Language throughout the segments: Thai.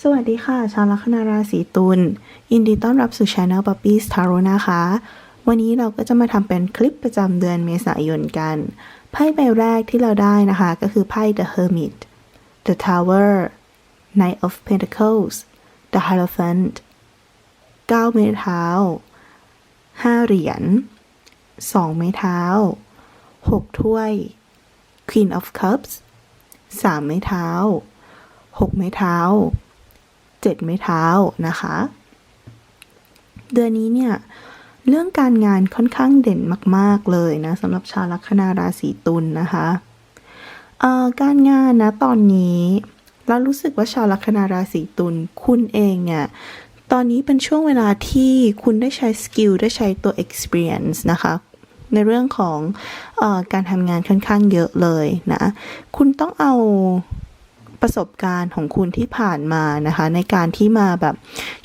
สวัสดีค่ะ ชาวลัคนาราศีตุลยินดีต้อนรับสู่ช anel Puppies Tarot นะคะ วันนี้เราก็จะมาทำเป็นคลิปประจำเดือนเมษายนกัน ไพ่ใบแรกที่เราได้นะคะ ก็คือไพ่ The Hermit The Tower Knight of Pentacles The Hierophant 9 ไม้เท้า 5 เหรียญ 2 ไม้เท้า 6 ถ้วย Queen of Cups 3 ไม้เท้า 6 ไม้เท้า เจ็ดไม้เท้านะคะ เดือนนี้เนี่ยเรื่องการงานค่อนข้างเด่นมาก ๆ เลยนะสำหรับชาวลัคนาราศีตุลนนะคะการงานนะตอนนี้เรารู้สึกว่าชาวลัคนาราศีตุลคุณเองเนี่ยตอนนี้เป็นช่วงเวลาที่คุณได้ใช้สกิลได้ใช้ตัว experience นะคะในเรื่องของอการทำงานค่อนข้างเยอะเลยนะ คุณต้องเอา ประสบการณ์ของคุณที่ผ่านมานะคะ ในการที่มาแบบ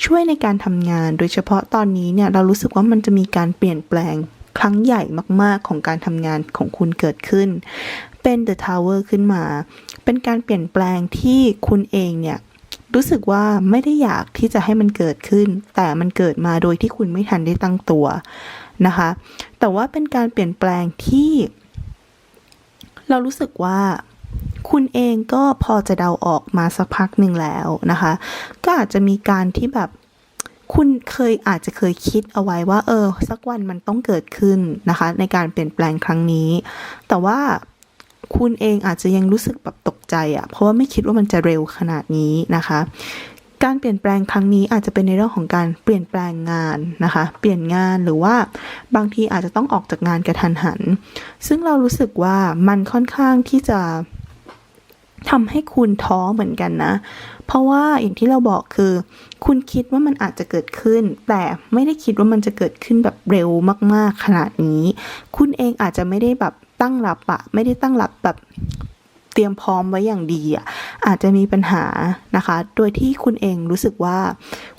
ช่วยในการทำงาน โดยเฉพาะตอนนี้เนี่ยเรารู้สึกว่ามันจะมีการเปลี่ยนแปลงครั้งใหญ่มาก ๆ ของการทำงานของคุณเกิดขึ้น เป็น The Tower ขึ้นมา เป็นการเปลี่ยนแปลงที่คุณเองเนี่ยรู้สึกว่าไม่ได้อยากที่จะให้มันเกิดขึ้น แต่มันเกิดมาโดยที่คุณไม่ทันได้ตั้งตัวนะคะ แต่ว่าเป็นการเปลี่ยนแปลงที่ เรารู้สึกว่า คุณเองก็พอจะเดาออกมาสักพักหนึ่งแล้วนะคะ ก็อาจจะมีการที่แบบคุณเคยอาจจะเคยคิดเอาไว้ว่า เออ สักวันมันต้องเกิดขึ้นนะคะ ในการเปลี่ยนแปลงครั้งนี้ แต่ว่าคุณเองอาจจะยังรู้สึกแบบตกใจอะ่ะ เพราะว่าไม่คิดว่ามันจะเร็วขนาดนี้นะคะ การเปลี่ยนแปลงครั้งนี้อาจจะเป็นในเรื่องของการเปลี่ยนแปลงงานนะคะ เปลี่ยนงานหรือว่าบางทีอาจจะต้องออกจากงานกระทันหัน ซึ่งเรารู้สึกว่ามันค่อนข้างที่จะ ทำให้คุณท้อเหมือนกันนะ เพราะว่าอย่างที่เราบอกคือ คุณคิดว่ามันอาจจะเกิดขึ้น แต่ไม่ได้คิดว่ามันจะเกิดขึ้นแบบเร็วมากๆขนาดนี้ คุณเองอาจจะไม่ได้แบบตั้งรับอะไม่ได้ตั้งรับแบบเตรียมพร้อมไว้อย่างดีอะอาจจะมีปัญหานะคะ โดยที่คุณเองรู้สึกว่า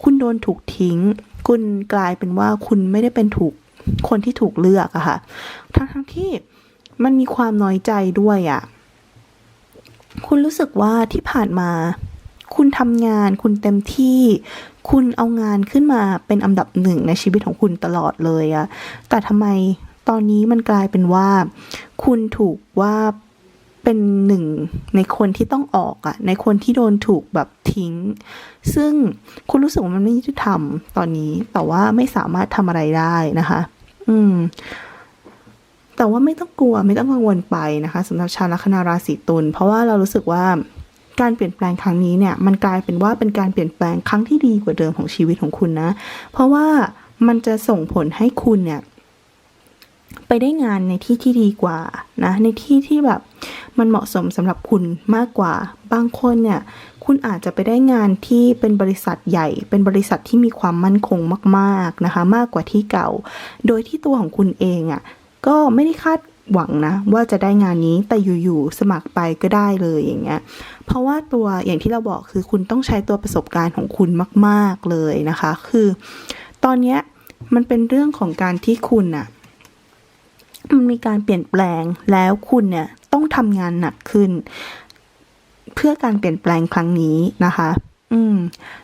คุณโดนถูกทิ้ง คุณกลายเป็นว่าคุณไม่ได้เป็นถูกคนที่ถูกเลือกอะค่ะ ทั้งๆที่มันมีความน้อยใจด้วยอะ คุณรู้สึกว่าที่ผ่านมา คุณทำงาน คุณเต็มที่ คุณเอางานขึ้นมาเป็นอันดับหนึ่งในชีวิตของคุณตลอดเลยอะแต่ทำไมตอนนี้มันกลายเป็นว่า คุณถูกว่าเป็นหนึ่งในคนที่ต้องออกอะในคนที่โดนถูกแบบทิ้ง ซึ่งคุณรู้สึกว่ามันไม่ยุติธรรมตอนนี้ แต่ว่าไม่สามารถทำอะไรได้นะคะ อืม แต่ว่าไม่ต้องกลัวไม่ต้องกังวลไปนะคะสำหรับชาวลัคนาราศีตุลเพราะว่าเรารู้สึกว่าการเปลี่ยนแปลงครั้งนี้เนี่ยมันกลายเป็นว่าเป็นการเปลี่ยนแปลงครั้งที่ดีกว่าเดิมของชีวิตของคุณนะ เพราะว่ามันจะส่งผลให้คุณเนี่ยไปได้งานในที่ที่ดีกว่านะในที่ที่แบบมันเหมาะสมสำหรับคุณมากกว่า บางคนเนี่ยคุณอาจจะไปได้งานที่เป็นบริษัทใหญ่ เป็นบริษัทที่มีความมั่นคงมาก ๆนะคะ มากกว่าที่เก่า โดยที่ตัวของคุณเองอะ่ะ ก็ไม่ได้คาดหวังนะ ว่าจะได้งานนี้แต่อยู่ๆสมัครไปก็ได้เลยอย่างเงี้ย เพราะว่าตัวอย่างที่เราบอกคือคุณต้องใช้ตัวประสบการณ์ของคุณมาก ๆเลยนะคะ คือ ตอนเนี้ยมันเป็นเรื่องของการที่คุณอะมันมีการเปลี่ยนแปลงแล้วคุณเนี่ยต้องทำงานหนักขึ้น เพื่อการเปลี่ยนแปลงครั้งนี้นะคะ อืม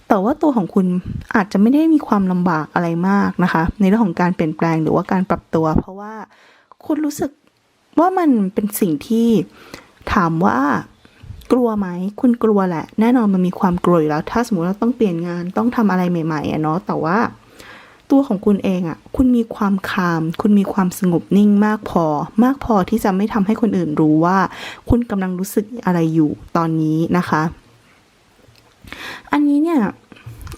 แต่ว่าตัวของคุณอาจจะไม่ได้มีความลำบากอะไรมากนะคะ ในเรื่องของการเปลี่ยนแปลงหรือว่าการปรับตัว เพราะว่า คุณรู้สึกว่ามันเป็นสิ่งที่ถามว่ากลัวไหมคุณกลัวแหละ แน่นอนมันมีความกลัวอยู่แล้ว ถ้าสมมติว่าต้องเปลี่ยนงานต้องทำอะไรใหม่ๆอะเนาะแต่ว่าตัวของคุณเองอะ คุณมีความคาม คุณมีความสงบนิ่งมากพอ มากพอที่จะไม่ทำให้คนอื่นรู้ว่า คุณกำลังรู้สึกอะไรอยู่ตอนนี้นะคะ อันนี้เนี่ย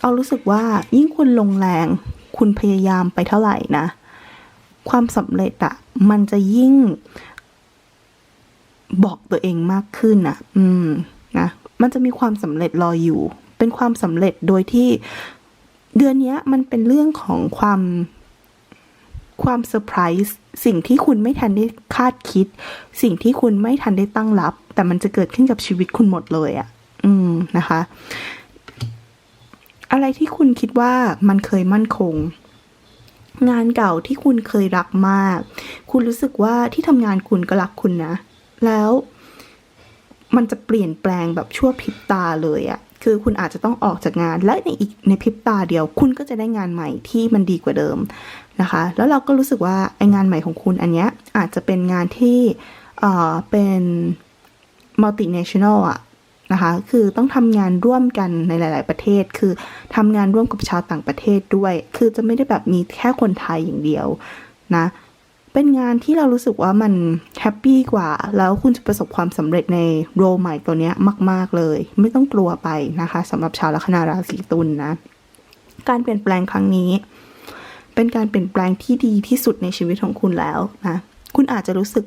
เอารู้สึกว่ายิ่งคุณลงแรง คุณพยายามไปเท่าไหร่นะ ความสำเร็จอะมันจะยิ่งบอกตัวเองมากขึ้นอะอืมนะมันจะมีความสำเร็จรออยู่ เป็นความสำเร็จโดยที่เดือนนี้มันเป็นเรื่องของความความเซอร์ไพรส์สิ่งที่คุณไม่ทันได้คาดคิด สิ่งที่คุณไม่ทันได้ตั้งรับ แต่มันจะเกิดขึ้นกับชีวิตคุณหมดเลยอะ่ะ อืมนะคะ อะไรที่คุณคิดว่ามันเคยมั่นคง งานเก่าที่คุณเคยรักมาก คุณรู้สึกว่าที่ทำงานคุณก็รักคุณนะ แล้วมันจะเปลี่ยนแปลงแบบชั่วพริบตาเลยอะคือคุณอาจจะต้องออกจากงานและในอีกในพริบตาเดียว คุณก็จะได้งานใหม่ที่มันดีกว่าเดิมนะคะ แล้วเราก็รู้สึกว่าไองานใหม่ของคุณอันเนี้ยอาจจะเป็นงานที่เอ่อเป็น multinational อะ นะคะ คือต้องทำงานร่วมกันในหลาย ๆ ประเทศ คือทำงานร่วมกับชาวต่างประเทศด้วย คือจะไม่ได้แบบมีแค่คนไทยอย่างเดียวนะ เป็นงานที่เรารู้สึกว่ามันแฮปปี้กว่า แล้วคุณจะประสบความสำเร็จในโรใหม่ตัวนี้มาก ๆ เลย ไม่ต้องกลัวไปนะคะสำหรับชาวลัคนาราศีตุลนนะ การเปลี่ยนแปลงครั้งนี้ เป็นการเปลี่ยนแปลงที่ดีที่สุดในชีวิตของคุณแล้วนะ คุณอาจจะรู้สึก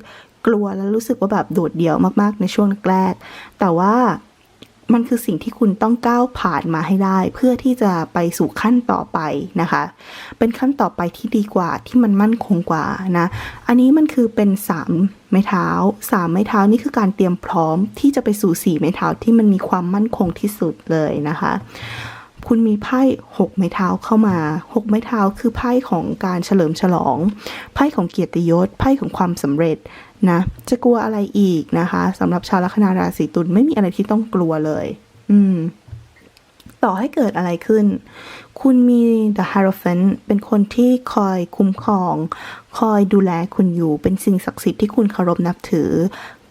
กลัวและรู้สึกว่าแบบโดดเดี่ยวมาก ๆ ในช่วงแรก แต่ว่า มันคือสิ่งที่คุณต้องก้าวผ่านมาให้ได้ เพื่อที่จะไปสู่ขั้นต่อไปนะคะ เป็นขั้นต่อไปที่ดีกว่าที่มันมั่นคงกว่านะ อันนี้มันคือเป็นสามไม้เท้าสามไม้เท้านี่คือการเตรียมพร้อมที่จะไปสู่สี่ไม้เท้าที่มันมีความมั่นคงที่สุดเลยนะคะ คุณมีไพ่หกไม้เท้าเข้ามาหกไม้เท้าคือไพ่ของการเฉลิมฉลอง ไพ่ของเกียรติยศ ไพ่ของความสำเร็จนะจะกลัวอะไรอีกนะคะสำหรับชาวลัคนาราศีตุลไม่มีอะไรที่ต้องกลัวเลย อืม ต่อให้เกิดอะไรขึ้น คุณมี The Hierophant เป็นคนที่คอยคุ้มครอง คอยดูแลคุณอยู่เป็นสิ่งศักดิ์สิทธิ์ที่คุณเคารพนับถือ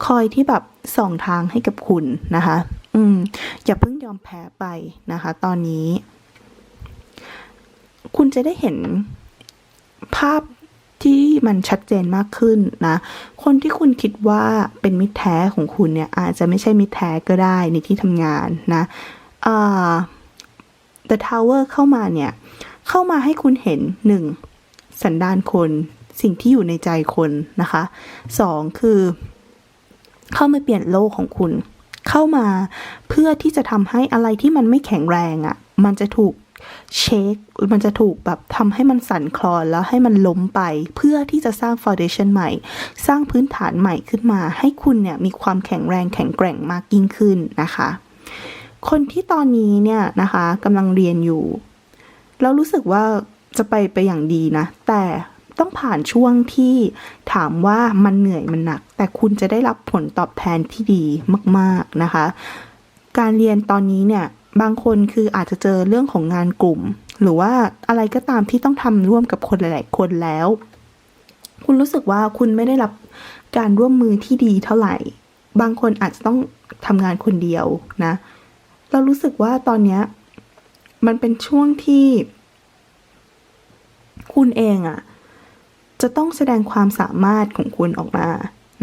คอยที่แบบส่องทางให้กับคุณนะคะ อืม อย่าเพิ่งยอมแพ้ไปนะคะ ตอนนี้ คุณจะได้เห็นภาพที่มันชัดเจนมากขึ้นนะ คนที่คุณคิดว่าเป็นมิตรแท้ของคุณเนี่ย อาจจะไม่ใช่มิตรแท้ก็ได้ในที่ทำงานนะอ่า The Tower เข้ามาเนี่ย เข้ามาให้คุณเห็นหนึ่งสันดานคน สิ่งที่อยู่ในใจคนนะคะสองคือ เข้ามาเปลี่ยนโลกของคุณ เข้ามา เพื่อที่จะทำให้อะไรที่มันไม่แข็งแรงอะ่ะ มันจะถูกเช็ค มันจะถูกแบบทำให้มันสั่นคลอนแล้วให้มันล้มไป เพื่อที่จะสร้างฟ u n เดชันใหม่ สร้างพื้นฐานใหม่ขึ้นมา ให้คุณเนี่ยมีความแข็งแรงแข็งแกร่งมากยิ่งขึ้นนะคะ คนที่ตอนนี้เนี่ยนะคะกำลังเรียนอยู่ แล้วรู้สึกว่าจะไปไปอย่างดีนะ แต่ ต้องผ่านช่วงที่ถามว่ามันเหนื่อยมันหนัก แต่คุณจะได้รับผลตอบแทนที่ดีมาก ๆนะคะ การเรียนตอนนี้เนี่ยบางคนคืออาจจะเจอเรื่องของงานกลุ่ม หรือว่าอะไรก็ตามที่ต้องทำร่วมกับคนหลาย ๆ คนแล้ว คุณรู้สึกว่าคุณไม่ได้รับการร่วมมือที่ดีเท่าไหร่ บางคนอาจจะต้องทำงานคนเดียวนะ เรารู้สึกว่าตอนนี้มันเป็นช่วงที่ คุณเองอะ่ะ จะต้องแสดงความสามารถของคุณออกมา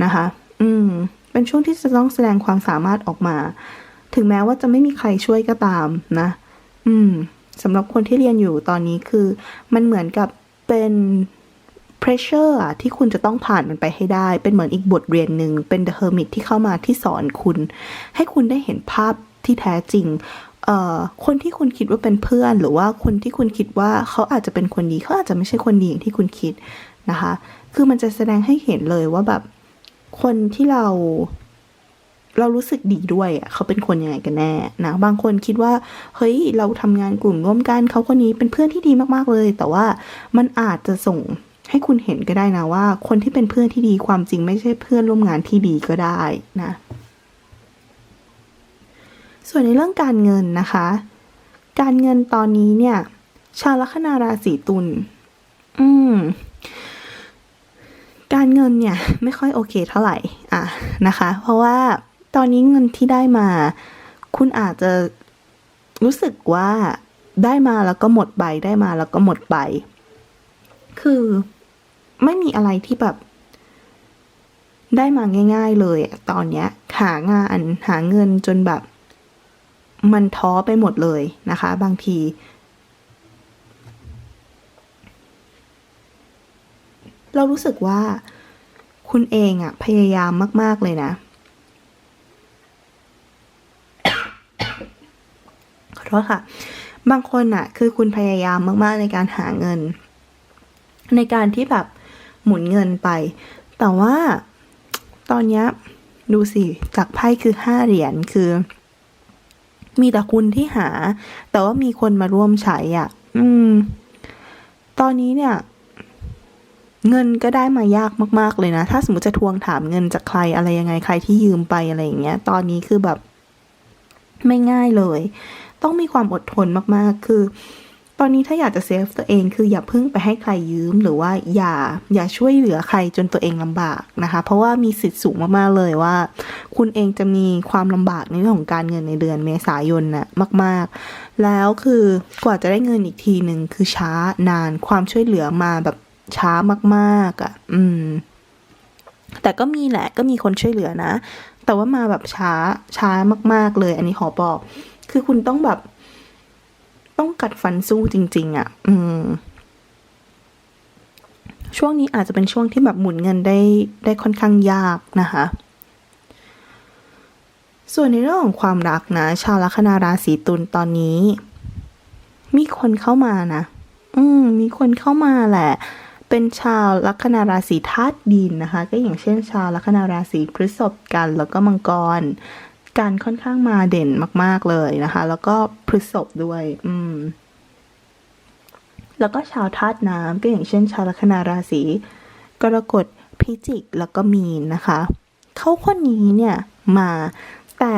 นะคะ อืม เป็นช่วงที่จะต้องแสดงความสามารถออกมา ถึงแม้ว่าจะไม่มีใครช่วยก็ตามนะ อืมสำหรับคนที่เรียนอยู่ตอนนี้คือ มันเหมือนกับเป็น pressure อะที่คุณจะต้องผ่านมันไปให้ได้ เป็นเหมือนอีกบทเรียนหนึ่ง เป็น The Hermit ที่เข้ามาที่สอนคุณ ให้คุณได้เห็นภาพที่แท้จริงเอ่อคนที่คุณคิดว่าเป็นเพื่อน หรือว่าคนที่คุณคิดว่าเขาอาจจะเป็นคนดีเขาอาจจะไม่ใช่คนดีอย่างที่คุณคิด นะคะ คือมันจะแสดงให้เห็นเลยว่าแบบคนที่เราเรารู้สึกดีด้วยเขาเป็นคนยังไงกันแน่นะ บางคนคิดว่า เฮ้ย เราทำงานกลุ่มร่วมกัน เขาคนนี้เป็นเพื่อนที่ดีมากๆเลย แต่ว่ามันอาจจะส่งให้คุณเห็นก็ได้นะว่า คนที่เป็นเพื่อนที่ดีความจริงไม่ใช่เพื่อนร่วมงานที่ดีก็ได้นะ ส่วนในเรื่องการเงินนะคะ การเงินตอนนี้เนี่ย ชาวลัคนาราศีตุลอืม การเงินเนี่ยไม่ค่อยโอเคเท่าไหร่อะนะคะ เพราะว่าตอนนี้เงินที่ได้มา คุณอาจจะรู้สึกว่าได้มาแล้วก็หมดไปได้มาแล้วก็หมดไปคือไม่มีอะไรที่แบบ ได้มาง่าย ๆ เลย ตอนเนี้ยหางานหาเงินจนแบบ มันท้อไปหมดเลยนะคะ บางที เรารู้สึกว่าคุณเองอะพยายามมาก ๆ เลยนะ ขอโทษค่ะ บางคนอะคือคุณพยายามมาก ๆ ในการหาเงิน ในการที่แบบหมุนเงินไป แต่ว่าตอนนี้ดูสิ จากไพ่คือห้าเหรียญคือ มีแต่คุณที่หา แต่ว่ามีคนมาร่วมใช้อะ อืม ตอนนี้เนี่ย เงินก็ได้มายากมาก ๆ เลยนะ ถ้าสมมติจะทวงถามเงินจากใครอะไรยังไงใครที่ยืมไปอะไรอย่างเงี้ย ตอนนี้คือแบบ ไม่ง่ายเลย ต้องมีความอดทนมากๆ คือ ตอนนี้ถ้าอยากจะเซฟตัวเอง คืออย่าพิ่งไปให้ใครยืมหรือว่าอย่าอย่าช่วยเหลือใครจนตัวเองลำบากนะคะ เพราะว่ามีสิทธิ์สูงมากๆเลยว่า คุณเองจะมีความลำบากในเรื่องของการเงินในเดือนเมษายนน่ะมาก ๆ แล้วคือกว่าจะได้เงินอีกทีหนึ่งคือช้านานความช่วยเหลือมาแบบ ช้ามากๆอะ อืม แต่ก็มีแหละ ก็มีคนช่วยเหลือนะ แต่ว่ามาแบบช้าช้ามาก ๆเลย อันนี้ขอบอก คือคุณต้องแบบ ต้องกัดฟันสู้จริง ๆอะ อืม ช่วงนี้อาจจะเป็นช่วงที่แบบหมุนเงินได้ได้ค่อนข้างยากนะคะส่วนในเรื่องของความรักนะ ชาวลัคนาราศีตุลตอนนี้ มีคนเข้ามานะ อืม มีคนเข้ามาแหละ เป็นชาวลัคนาราศีธาตุดินนะคะ ก็อย่างเช่น ชาวลัคนาราศีพฤษภกันแล้วก็มังกรการค่อนข้างมาเด่นมาก ๆเลยนะคะ แล้วก็พฤษภด้วย อืม แล้วก็ชาวธาตุน้ำก็อย่างเช่น ชาวลัคนาราศีกรกฎพิจิกแล้วก็มีนนะคะเขาคนนี้เนี่ยมาแต่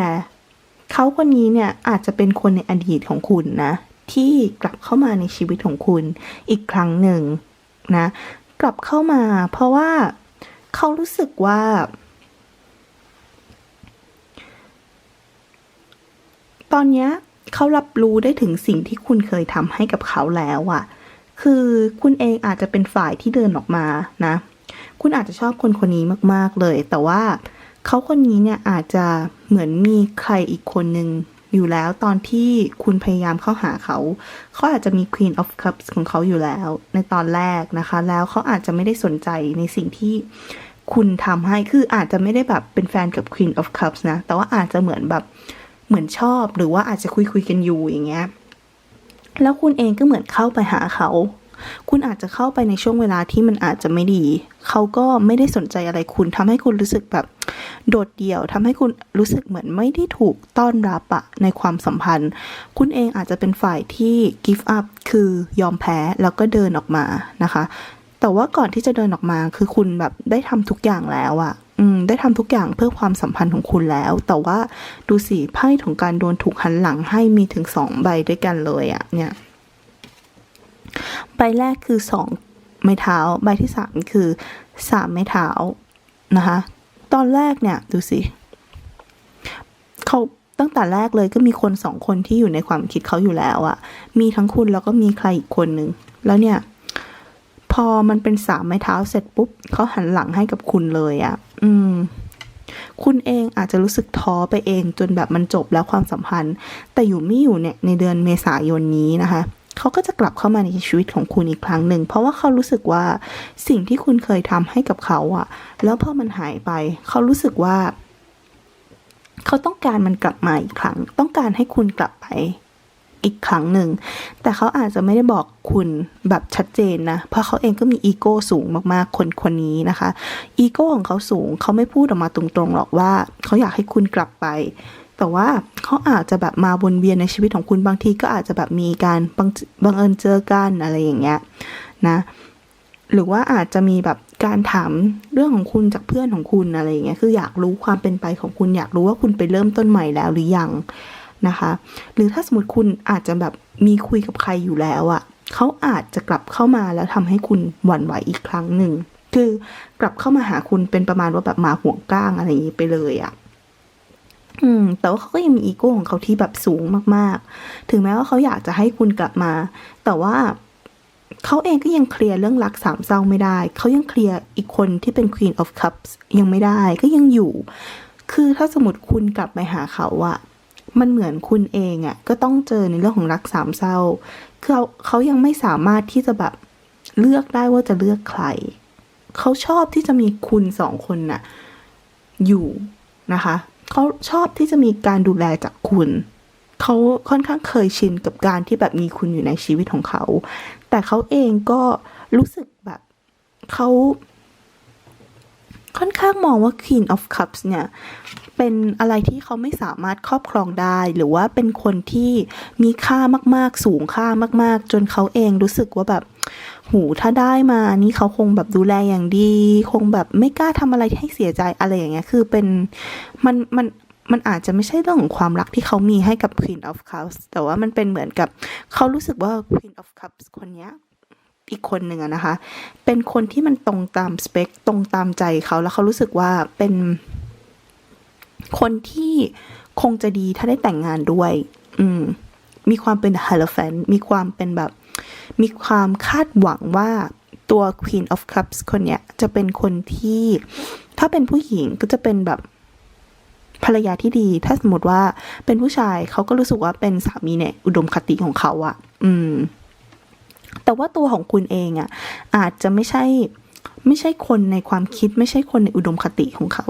เขาคนนี้เนี่ยอาจจะเป็นคนในอดีตของคุณนะ ที่กลับเข้ามาในชีวิตของคุณอีกครั้งหนึ่ง นะ กลับเข้ามา เพราะว่าเขารู้สึกว่า ตอนนี้เขารับรู้ได้ถึงสิ่งที่คุณเคยทำให้กับเขาแล้วอะคือคุณเองอาจจะเป็นฝ่ายที่เดินออกมานะ คุณอาจจะชอบคนคนนี้มาก ๆ เลย แต่ว่าเขาคนนี้เนี่ยอาจจะเหมือนมีใครอีกคนหนึ่ง อยู่แล้วตอนที่คุณพยายามเข้าหาเขาเขาอาจจะมี Queen of Cups ของเขาอยู่แล้ว ในตอนแรกนะคะ แล้วเขาอาจจะไม่ได้สนใจในสิ่งที่คุณทำให้คืออาจจะไม่ได้แบบเป็นแฟนกับ Queen of Cups นะ แต่ว่าอาจจะเหมือนแบบเหมือนชอบหรือว่าอาจจะคุยคุยกันอยู่อย่างเงี้ยแล้วคุณเองก็เหมือนเข้าไปหาเขา คุณอาจจะเข้าไปในช่วงเวลาที่มันอาจจะไม่ดี เขาก็ไม่ได้สนใจอะไรคุณทำให้คุณรู้สึกแบบ โดดเดี่ยวทำให้คุณรู้สึกเหมือนไม่ได้ถูกต้อนรับอะในความสัมพันธ์ คุณเองอาจจะเป็นฝ่ายที่ give up คือยอมแพ้แล้วก็เดินออกมานะคะ แต่ว่าก่อนที่จะเดินออกมาคือคุณแบบได้ทำทุกอย่างแล้วอะอืมได้ทำทุกอย่างเพื่อความสัมพันธ์ของคุณแล้ว แต่ว่าดูสิไพ่ของการโดนถูกหันหลังให้มีถึงสองใบด้วยกันเลยอะเนี่ย ใบแรกคือสองไม้เท้า ใบที่สามคือสามไม้เท้านะคะ ตอนแรกเนี่ยดูสิเขาตั้งแต่แรกเลยก็มีคนสองคนที่อยู่ในความคิดเขาอยู่แล้วอะมีทั้งคุณแล้วก็มีใครอีกคนนึง แล้วเนี่ย พอมันเป็นสามไม้เท้าเสร็จปุ๊บเขาหันหลังให้กับคุณเลยอะอืม คุณเองอาจจะรู้สึกท้อไปเองจนแบบมันจบแล้วความสัมพันธ์ แต่อยู่ไม่อยู่เนี่ยในเดือนเมษายนนี้นะคะ เขาก็จะกลับเข้ามาในชีวิตของคุณอีกครั้งหนึ่ง เพราะว่าเขารู้สึกว่าสิ่งที่คุณเคยทำให้กับเขาอะแล้วพอมันหายไป เขารู้สึกว่า เขาต้องการมันกลับมาอีกครั้ง ต้องการให้คุณกลับไปอีกครั้งหนึ่ง แต่เขาอาจจะไม่ได้บอกคุณแบบชัดเจนนะ เพราะเขาเองก็มีอีโก้สูงมากๆ คนคนนี้นะคะ อีโก้ของเขาสูง เขาไม่พูดออกมาตรงๆหรอกว่า เขาอยากให้คุณกลับไป แต่ว่าเขาอาจจะแบบมาวนเวียนในชีวิตของคุณบางทีก็อาจจะแบบมีการบังบังเอิญเจอกันอะไรอย่างเงี้ยนะหรือว่าอาจจะมีแบบการถามเรื่องของคุณจากเพื่อนของคุณอะไรอย่างเงี้ยคืออยากรู้ความเป็นไปของคุณอยากรู้ว่าคุณไปเริ่มต้นใหม่แล้วหรือยังนะคะ หรือถ้าสมมติคุณอาจจะแบบมีคุยกับใครอยู่แล้วอะ่ะเขาอาจจะกลับเข้ามาแล้วทำให้คุณหวั่นไหวอีกครั้งหนึ่งคือกลับเข้ามาหาคุณเป็นประมาณว่าแบบมาห่วงก้างอะไรอย่างนี้ไปเลยอะ่ะ อืมแต่ว่าเขาก็ยังมีอีโก้ของเขาที่แบบสูงมากๆ ถึงแม้ว่าเขาอยากจะให้คุณกลับมา แต่ว่าเขาเองก็ยังเคลียร์เรื่องรักสามเศร้าไม่ได้ เขายังเคลียร์อีกคนที่เป็น Queen of Cups ยังไม่ได้ ก็ยังอยู่ คือถ้าสมมติคุณกลับไปหาเขาอะมันเหมือนคุณเองอะก็ต้องเจอในเรื่องของรักสามเศร้าคือเขาเขายังไม่สามารถที่จะแบบเลือกได้ว่าจะเลือกใคร เขาชอบที่จะมีคุณสองคนน่ะอยู่นะคะ เขาชอบที่จะมีการดูแลจากคุณ เขาค่อนข้างเคยชินกับการที่แบบมีคุณอยู่ในชีวิตของเขา แต่เขาเองก็รู้สึกแบบเขาค่อนข้างมองว่า Queen of Cups เนี่ย เป็นอะไรที่เขาไม่สามารถครอบครองได้ หรือว่าเป็นคนที่มีค่ามาก ๆ สูงค่ามาก ๆ จนเขาเองรู้สึกว่าแบบ หูถ้าได้มานี่เขาคงแบบดูแลอย่างดี คงแบบไม่กล้าทำอะไรให้เสียใจอะไรอย่างเงี้ย คือเป็นมันมันมันอาจจะไม่ใช่เรื่องของความรักที่เขามีให้กับ Queen of Cups แต่ว่ามันเป็นเหมือนกับเขารู้สึกว่า Queen of Cups คนเนี้ยอีกคนหนึ่งนะคะ เป็นคนที่มันตรงตามสเปคตรงตามใจเขาแล้วเขารู้สึกว่าเป็นคนที่คงจะดีถ้าได้แต่งงานด้วย อืม มีความเป็น h e r o p h a n มีความเป็นแบบ มีความคาดหวังว่าตัว Queen of Cups คนเนี้ยจะเป็นคนที่ ถ้าเป็นผู้หญิงก็จะเป็นแบบภรรยาที่ดี ถ้าสมมติว่าเป็นผู้ชายเขาก็รู้สึกว่าเป็นสามีเนี่ยอุดมคติของเขาอะอืม แต่ว่าตัวของคุณเองอะอาจจะไม่ใช่ไม่ใช่คนในความคิด ไม่ใช่คนในอุดมคติของเขา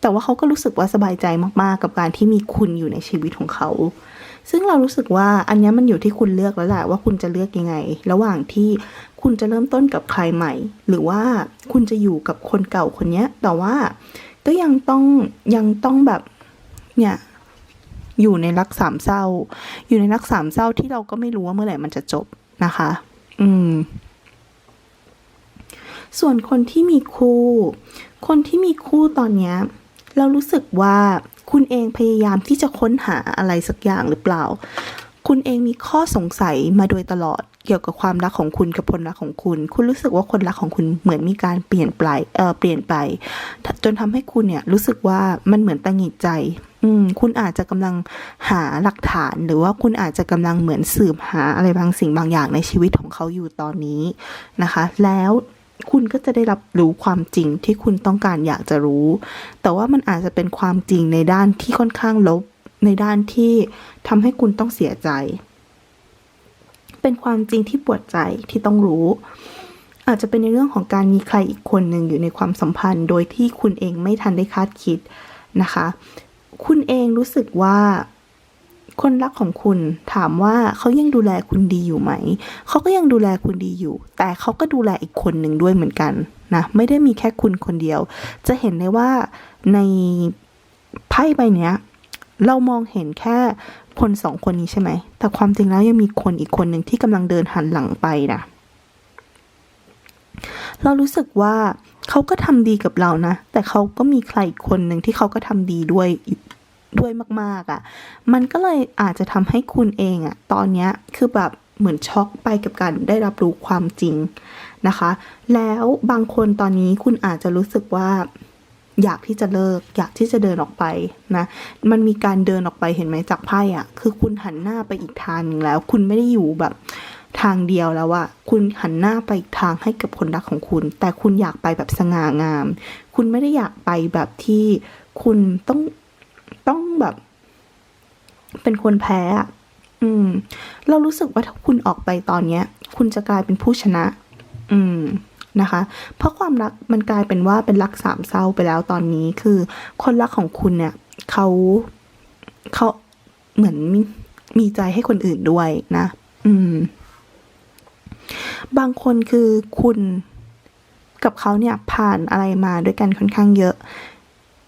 แต่ว่าเขาก็รู้สึกว่าสบายใจมาก ๆ กับการที่มีคุณอยู่ในชีวิตของเขา ซึ่งเรารู้สึกว่าอันนี้มันอยู่ที่คุณเลือกแล้วแหละว่าคุณจะเลือกยังไง ระหว่างที่คุณจะเริ่มต้นกับใครใหม่ หรือว่าคุณจะอยู่กับคนเก่าคนเนี้ยแต่ว่าก็ยังต้องยังต้องแบบเนี่ยอยู่ในรักสามเศร้า อยู่ในรักสามเศร้าที่เราก็ไม่รู้ว่าเมื่อไหร่มันจะจบนะคะ อืม ส่วนคนที่มีคู่ คนที่มีคู่ตอนเนี้ย เรารู้สึกว่า คุณเองพยายามที่จะค้นหาอะไรสักอย่างหรือเปล่า คุณเองมีข้อสงสัยมาโดยตลอดเกี่ยวกับความรักของคุณกับคนรักของคุณ คุณรู้สึกว่าคนรักของคุณเหมือนมีการเปลี่ยนไปเออเปลี่ยนไป จนทำให้คุณเนี่ยรู้สึกว่ามันเหมือนตังหงิดใจ อืม คุณอาจจะกำลังหาหลักฐาน หรือว่าคุณอาจจะกำลังเหมือนสืบหาอะไรบางสิ่งบางอย่างในชีวิตของเขาอยู่ตอนนี้นะคะ แล้ว คุณก็จะได้รับรู้ความจริงที่คุณต้องการอยากจะรู้ แต่ว่ามันอาจจะเป็นความจริงในด้านที่ค่อนข้างลบ ในด้านที่ทำให้คุณต้องเสียใจ เป็นความจริงที่ปวดใจที่ต้องรู้ อาจจะเป็นในเรื่องของการมีใครอีกคนหนึ่งอยู่ในความสัมพันธ์ โดยที่คุณเองไม่ทันได้คาดคิดนะคะ คุณเองรู้สึกว่า คนรักของคุณถามว่าเขายังดูแลคุณดีอยู่ไหม เขาก็ยังดูแลคุณดีอยู่ แต่เขาก็ดูแลอีกคนหนึ่งด้วยเหมือนกันนะ ไม่ได้มีแค่คุณคนเดียว จะเห็นได้ว่าในไพ่ใบเนี้ย เรามองเห็นแค่คนสองคนนี้ใช่ไหม แต่ความจริงแล้วยังมีคนอีกคนหนึ่งที่กำลังเดินหันหลังไปนะเรารู้สึกว่าเขาก็ทำดีกับเรานะ แต่เขาก็มีใครอีกคนหนึ่งที่เขาก็ทำดีด้วย ด้วยมากๆอะ่ะ มันก็เลยอาจจะทำให้คุณเองอะ่ะ ตอนเนี้ยคือแบบเหมือนช็อกไปกับการได้รับรู้ความจริงนะคะ แล้วบางคนตอนนี้คุณอาจจะรู้สึกว่าอยากที่จะเลิก อยากที่จะเดินออกไปนะ มันมีการเดินออกไปเห็นไหมจากไพ่อะคือคุณหันหน้าไปอีกทางหนึงแล้ว คุณไม่ได้อยู่แบบทางเดียวแล้วอะคุณหันหน้าไปอีกทางให้กับคนรักของคุณ แต่คุณอยากไปแบบสง่างาม คุณไม่ได้อยากไปแบบที่คุณต้อง ต้องแบบ เป็นคนแพ้อืม เรารู้สึกว่าถ้าคุณออกไปตอนเนี้ย คุณจะกลายเป็นผู้ชนะ อืมนะคะ เพราะความรักมันกลายเป็นว่าเป็นรักสามเศร้าไปแล้วตอนนี้คือ คนรักของคุณเนี่ยเขาเขาเหมือนมมีใจให้คนอื่นด้วยนะ อืม บางคนคือคุณกับเขาเนี่ยผ่านอะไรมาด้วยกันค่อนข้างเยอะ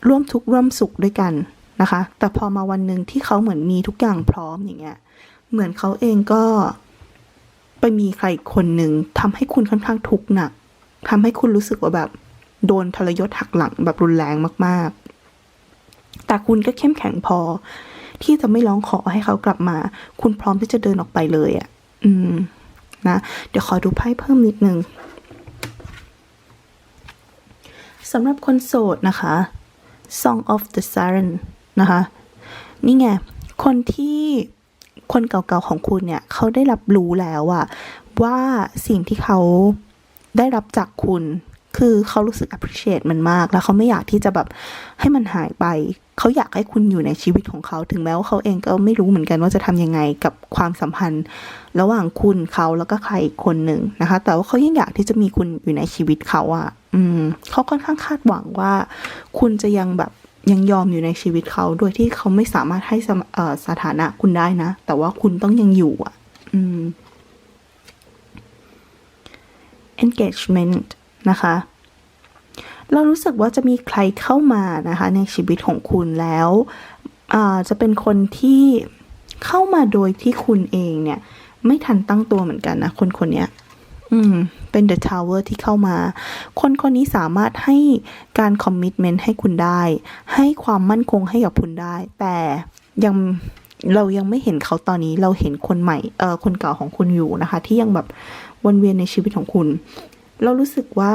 ร่วมทุกข์ร่วมสุขด้วยกัน นะคะ แต่พอมาวันหนึ่งที่เขาเหมือนมีทุกอย่างพร้อมอย่างเงี้ย เหมือนเขาเองก็ไปมีใครอีกคนหนึ่งทำให้คุณค่อนข้างทุกข์หนักทำให้คุณรู้สึกว่าแบบโดนทรยศหักหลังแบบรุนแรงมาก ๆ แต่คุณก็เข้มแข็งพอ ที่จะไม่ร้องขอให้เขากลับมา คุณพร้อมที่จะเดินออกไปเลยอะ่ะ อืม นะ เดี๋ยวขอดูไพ่เพิ่มนิดนึงสำหรับคนโสดนะคะ Song of the Siren นะคะ นี่ไง คนที่คนเก่าๆของคุณเนี่ยเขาได้รับรู้แล้วอะว่าสิ่งที่เขาได้รับจากคุณ คือเขารู้สึก appreciate มันมาก แล้วเขาไม่อยากที่จะแบบให้มันหายไป เขาอยากให้คุณอยู่ในชีวิตของเขา ถึงแม้ว่าเขาเองก็ไม่รู้เหมือนกันว่าจะทำยังไงกับความสัมพันธ์ ระหว่างคุณเขาแล้วก็ใครอีกคนหนึ่งนะคะ แต่ว่าเขายังอยากที่จะมีคุณอยู่ในชีวิตเขาอะอืมเขาค่อนข้างคาดหวังว่า คุณจะยังแบบ ยังยอมอยู่ในชีวิตเขาโดยที่เขาไม่สามารถให้สสถานะคุณได้นะ แต่ว่าคุณต้องยังอยู่อะ อืม engagement นะคะ เรารู้สึกว่าจะมีใครเข้ามานะคะ ในชีวิตของคุณแล้วจะเป็นคนที่เข้ามาโดยที่คุณเองเนี่ย ไม่ทันตั้งตัวเหมือนกันนะ คนคนนี้อืม เป็น The Tower ที่เข้ามา คนคนนี้สามารถให้การคอมมิชเมนต์ให้คุณได้ ให้ความมั่นคงให้กับคุณได้ แต่ยังเรายังไม่เห็นเขาตอนนี้เราเห็นคนใหม่เอ่อคนเก่าของคุณอยู่นะคะ ที่ยังแบบวนเวียนในชีวิตของคุณ เรารู้สึกว่า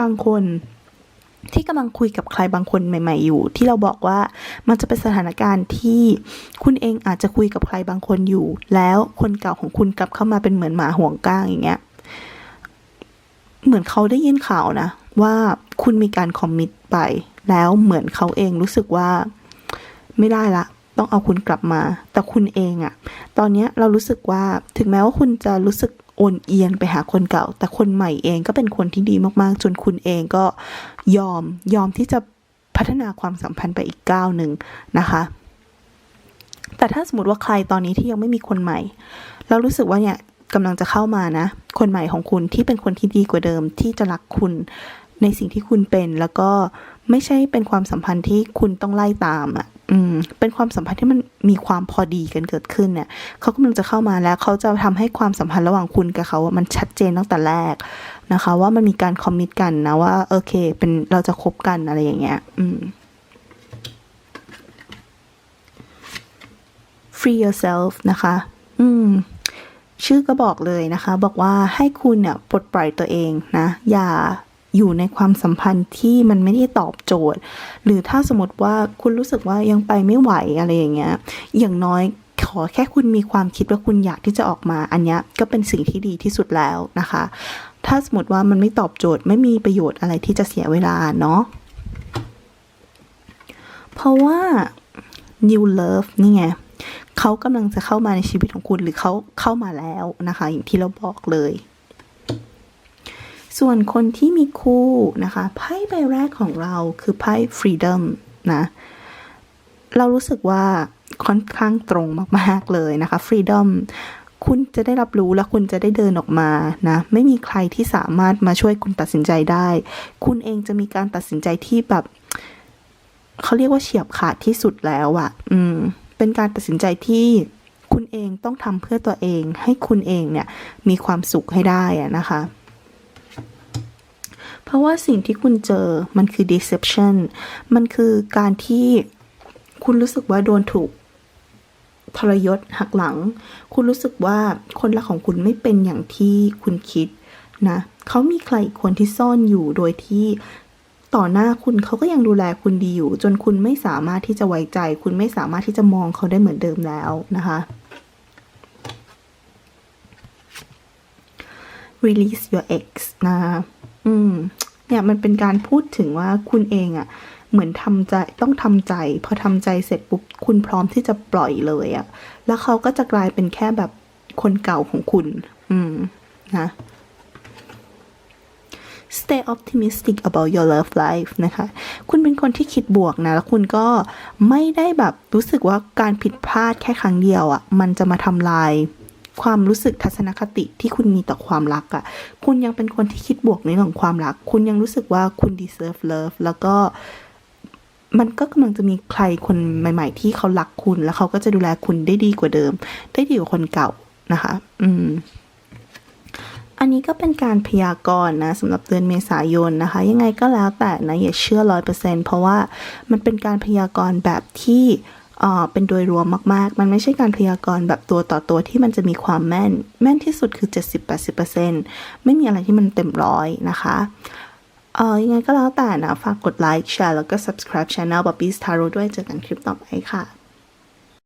บางคน ที่กำลังคุยกับใครบางคนใหม่ ๆ อยู่ ที่เราบอกว่ามันจะเป็นสถานการณ์ที่คุณเองอาจจะคุยกับใครบางคนอยู่ แล้วคนเก่าของคุณกลับเข้ามาเป็นเหมือนหมาห่วงก้างอย่างเงี้ยเหมือนเขาได้ยินข่าวนะ ว่าคุณมีการคอมมิตไป แล้วเหมือนเขาเองรู้สึกว่า ไม่ได้ละ ต้องเอาคุณกลับมา แต่คุณเองอะตอนนี้เรารู้สึกว่าถึงแม้ว่าคุณจะรู้สึก โอนเอียนไปหาคนเก่า แต่คนใหม่เองก็เป็นคนที่ดีมากๆ จนคุณเองก็ยอมยอมที่จะพัฒนาความสัมพันธ์ไปอีกก้าวหนึ่งนะคะ แต่ถ้าสมมติว่าใครตอนนี้ที่ยังไม่มีคนใหม่ เรารู้สึกว่าเนี่ยกำลังจะเข้ามานะ คนใหม่ของคุณที่เป็นคนที่ดีกว่าเดิมที่จะรักคุณในสิ่งที่คุณเป็นแล้วก็ไม่ใช่เป็นความสัมพันธ์ที่คุณต้องไล่ตามอะ อืมเป็นความสัมพันธ์ที่มันมีความพอดีกันเกิดขึ้นเนี่ยเขากำลังจะเข้ามาแล้วเขาจะทำให้ความสัมพันธ์ระหว่างคุณกับเขาอะมันชัดเจนตั้งแต่แรกนะคะ ว่ามันมีการคอมมิตกันนะว่าโอเค เป็นเราจะคบกันอะไรอย่างเงี้ย อืม free yourself นะคะ อืม ชื่อก็บอกเลยนะคะ บอกว่าให้คุณเนี่ยปลดปล่อยตัวเองนะ อย่า อยู่ในความสัมพันธ์ที่มันไม่ได้ตอบโจทย์ หรือถ้าสมมติว่าคุณรู้สึกว่ายังไปไม่ไหวอะไรอย่างเงี้ย อย่างน้อยขอแค่คุณมีความคิดว่าคุณอยากที่จะออกมา อันนี้ก็เป็นสิ่งที่ดีที่สุดแล้วนะคะ ถ้าสมมติว่ามันไม่ตอบโจทย์ไม่มีประโยชน์อะไรที่จะเสียเวลาเนาะ เพราะว่า new love นี่ไงเขากำลังจะเข้ามาในชีวิตของคุณหรือเขาเข้ามาแล้วนะคะ อย่างที่เราบอกเลย ส่วนคนที่มีคู่นะคะไพ่ใบแรกของเราคือไพ่ freedom นะเรารู้สึกว่าค่อนข้างตรงมากๆเลยนะคะ freedom คุณจะได้รับรู้และคุณจะได้เดินออกมานะไม่มีใครที่สามารถมาช่วยคุณตัดสินใจได้ คุณเองจะมีการตัดสินใจที่แบบเขาเรียกว่าเฉียบขาดที่สุดแล้วอะ่ะ อืม เป็นการตัดสินใจที่คุณเองต้องทำเพื่อตัวเอง ให้คุณเองเนี่ยมีความสุขให้ได้อะนะคะ ราะว่าสิ่งที่คุณเจอมันคือ deception มันคือการที่คุณรู้สึกว่าโดนถูกทรยศหักหลัง คุณรู้สึกว่าคนรักของคุณไม่เป็นอย่างที่คุณคิดนะเขามีใครคนที่ซ่อนอยู่โดยที่ต่อหน้าคุณเขาก็ยังดูแลคุณดีอยู่ จนคุณไม่สามารถที่จะไว้ใจ คุณไม่สามารถที่จะมองเขาได้เหมือนเดิมแล้วนะคะ release your ex นะ อืม เนี่ยมันเป็นการพูดถึงว่าคุณเองอะ่ะเหมือนทำใจต้องทำใจ พอทำใจเสร็จปุ๊บคุณพร้อมที่จะปล่อยเลยอะ่ะแล้วเขาก็จะกลายเป็นแค่แบบคนเก่าของคุณ อืมนะ stay optimistic about your love life นะคะ คุณเป็นคนที่คิดบวกนะ แล้วคุณก็ไม่ได้แบบรู้สึกว่าการผิดพลาดแค่ครั้งเดียวอะ่ะ มันจะมาทำลาย ความรู้สึกทัศนคติที่คุณมีต่อความรักอะ่ะ คุณยังเป็นคนที่คิดบวกในเรื่องความรัก คุณยังรู้สึกว่าคุณ deserve love แล้วก็มันก็กำลังจะมีใครคนใหม่ ๆ ที่เขารักคุณ แล้วเขาก็จะดูแลคุณได้ดีกว่าเดิม ได้ดีกว่าคนเก่านะคะ อืม อันนี้ก็เป็นการพยากรณ์นะสำหรับเดือนเมษายนนะคะ ยังไงก็แล้วแต่นะอย่าเชื่อร้อยเปอร์เซ็นเพราะว่ามันเป็นการพยากรณ์แบบที่ เออเป็นโดยรวมมากๆ มันไม่ใช่การพยากรณ์แบบตัวต่อตัวที่มันจะมีความแม่น แม่นที่สุดคือ 70-80%ไม่มีอะไรที่มันเต็มร้อยนะคะเออยังไงก็แล้วแต่นะ ฝากกดไลค์แชร์แล้วก็ subscribe channel Bobby's Tarot ด้วยเจอกันคลิปต่อไปค่ะ